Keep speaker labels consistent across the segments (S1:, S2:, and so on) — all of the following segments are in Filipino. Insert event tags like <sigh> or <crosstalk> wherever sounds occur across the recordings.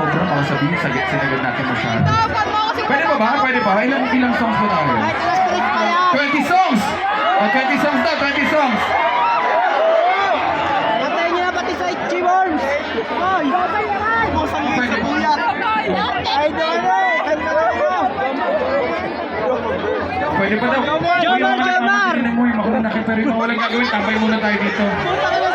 S1: sobrang ako sabihin, sagit sinagot natin masyado. Pwede ba ba? Pwede pa? Ilang, ilang songs ba tayo? 20 songs! O, 20 songs daw, 20 songs!
S2: Patayin niyo na pati sa G-Worms! Hoy! Busang yung sa buyat! Ay, doon na!
S1: Pwede pa daw.
S2: Jomar, Jomar!
S1: Hindi mo yung makuha na pero yung walang gagawin, tambay muna tayo dito.
S2: Punta ka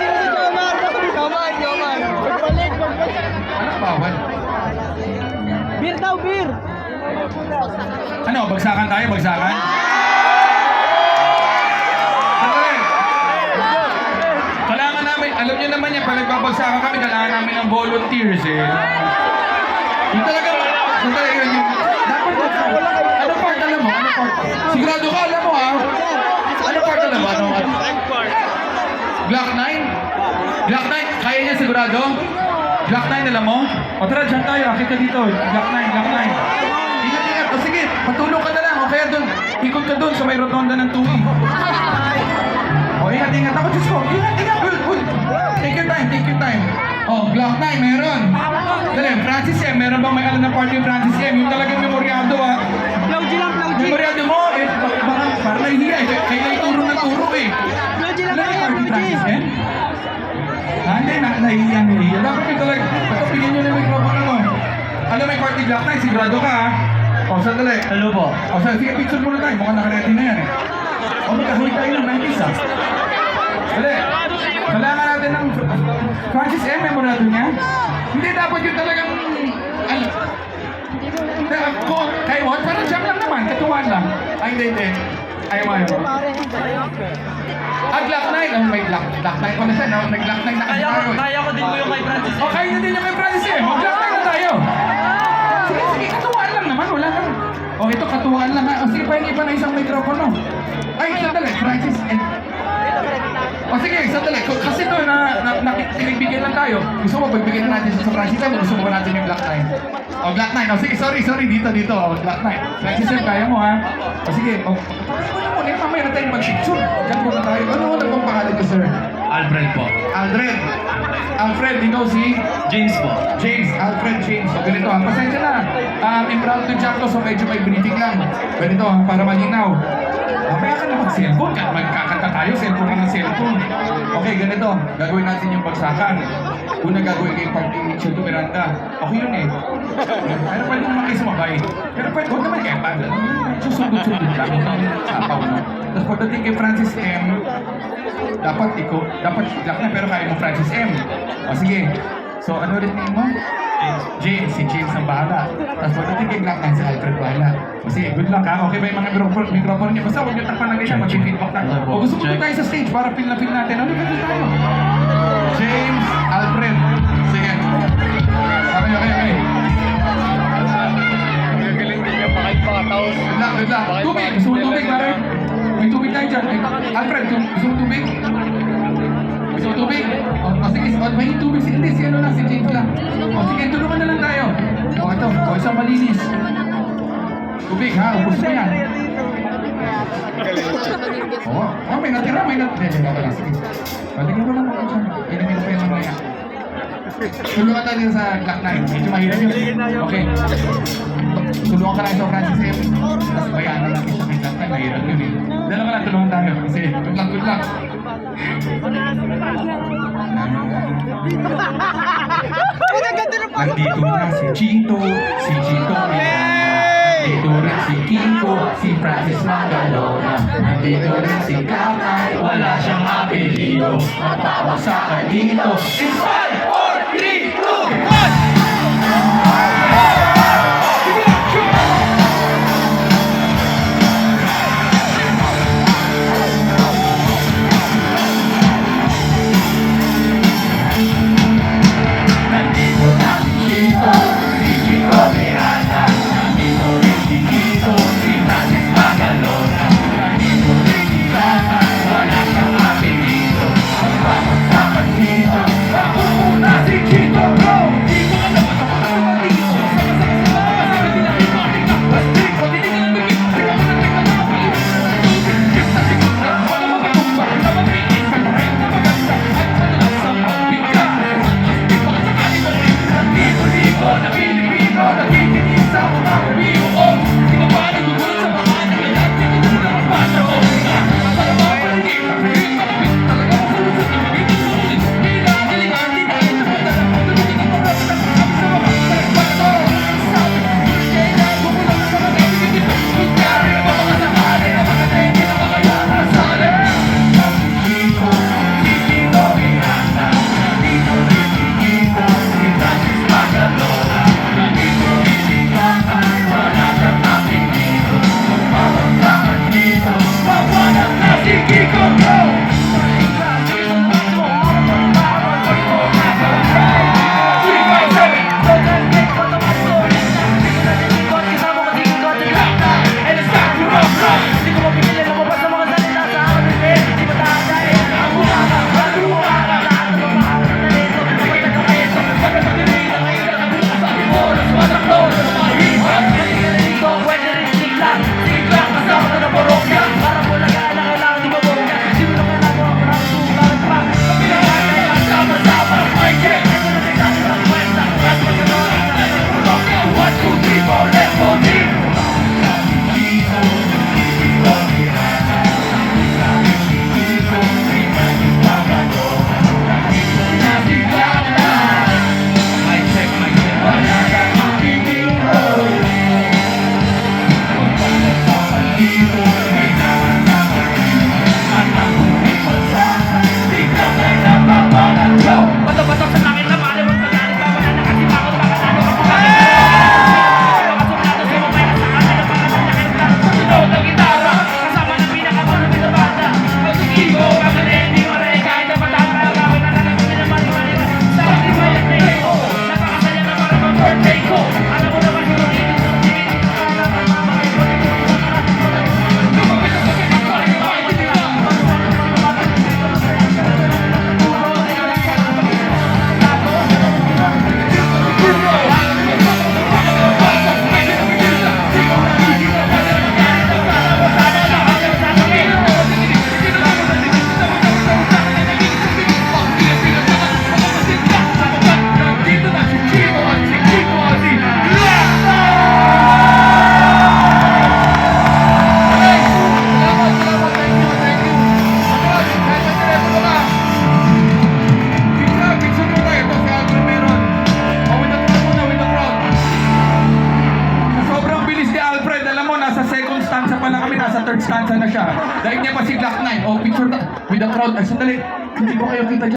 S2: daw, beer!
S1: Ano, bagsakan tayo, bagsakan? Sandali. Kailangan namin, alam niyo naman yan, pag nagbabagsakan kami, kailangan namin ng volunteers eh. Yung talaga, sandali yun, yung, dapat, ano part alam mo? Ano part? Sigurado ka, alam mo ha? Ano part alam mo? Ano, ano? Glock 9? Glock 9, kaya niya sigurado? Glock 9 alam mo? O tara, dyan tayo, akit ka dito. Glock 9, Glock 9. Ingat, ingat. O sige, patulong ka na lang. O kaya doon, ikot ka doon sa may rotonda ng tuwi. <laughs> O ingat, ingat. Ako, Diyos ko. Ingat, ingat. Ul, ul. Take your time, take your time. O, Glock 9, meron. Dali, Francis M. Meron bang may alam na party Francis M? Yung talagang memoryado ah.
S2: Plauji lang, plauji!
S1: Memoryado mo, eh, baka, parang nahihiya eh. Kaya na ituro ng turo eh.
S2: Plauji lang plauji!
S1: Francis M? Hindi, na, nahihiya, nahihiya. Dapat yung talaga, pagkapilin nyo na yung microphone mo. Alam mo yung party Glock 9, sigurado ka ah. O, sandali.
S3: Hello po.
S1: O, sandali, sige, picture muna tayo. Mukhang nakaready na yan eh. O, magkahuli tayo ng 90s ah. Dali. Kailangan natin ng Francis M. Memorado niya. Hindi dapat yung talagang ano. Kung, kay Juan, parang jam lang naman, katuwan lang. Ay, hindi, hindi. Ayaw mo. Ah, Glock 9. Oh, may Glock, Glock 9 pala siya. No? May Glock 9 na kasi
S3: Kaya ko,
S1: tayo. eh.
S3: kaya ko din po yung kay Francis.
S1: O, kaya na din yung kay Francis M. O, Glock 9 na tayo. Sige, sige, katuwaan lang naman. Wala lang. O, ito, katuwaan lang ha. O, sige, pahingi pa na isang mikropono. Ay, sandali. Francis M. O sige, sandali. Kasi to na, na, na pinibigyan lang tayo. Gusto mo, pagbigyan na natin sa Francis o Gusto mo ba natin yung Black 9? O, Black 9. O sige, sorry, sorry. Dito, dito. O, Black 9. Francis M, kaya mo ha? O sige. O, ano muna yun? Mamaya na tayo mag-picture. Diyan muna tayo. Ano mo na pang pangalan niyo, sir?
S3: Alfred po.
S1: Aldred. Alfred, ikaw si
S3: James po.
S1: James. Alfred James. O, ganito ha. Pasensya na. Um, impromptu jump to, so medyo may briefing lang. Ganito ha, para malinaw. Mamaya ka na mag-cellphone. Kahit magkakanta tayo, cellphone ka ng cellphone. Okay, ganito. Gagawin natin yung bagsakan. Una gagawin kay Party Chilto Miranda. Okay yun eh. Pero pwede naman kayo sumabay. Pero pwede, huwag naman kayo pag. Susundot-sundot lang. Sapaw na. Tapos pagdating kay Francis M., dapat ikaw, dapat black na pero kaya mo Francis M. O sige. So ano ulit name mo? James. Si James ang bahala. Tapos pagdating kay Black si Alfred bahala. Sige, good luck ha. Okay ba yung mga microphone, microphone niyo? Basta huwag niyo takpan lang ganyan, mag-feedback na. O gusto mo tayo sa stage para feel na feel natin. Ano ba tayo? James, Alfred. Sige. Okay, okay, okay.
S3: Gagaling din yung pakay mga tao.
S1: Good luck, good luck. Tubig. Gusto mo tubig, pare? May tubig tayo dyan. Alfred, gu- gusto mo tubig? Ha, ubus mo yan. Oo, oh, may natira, may natira. Hindi, wala, sige. Patigyan ko lang ako dyan. Inumin ko yung mamaya. Tulungan tayo sa Glock 9. Medyo mahirap yun. Okay. Tulungan ka lang sa Francis M. Tapos bayaan na lang isa kay Glock 9. Mahirap yun eh. Dalawa lang tulungan tayo. Kasi good luck, good luck. Nandito na si Chito, si Chito rin si Kiko, si Francis Magalona. Nandito rin si Kakay, wala siyang apelido Matawag sa kanito In 5, Dahil niya pa si Glock 9. Oh, picture na with the crowd. Ay, sandali. Hindi ko kayo kita dyan.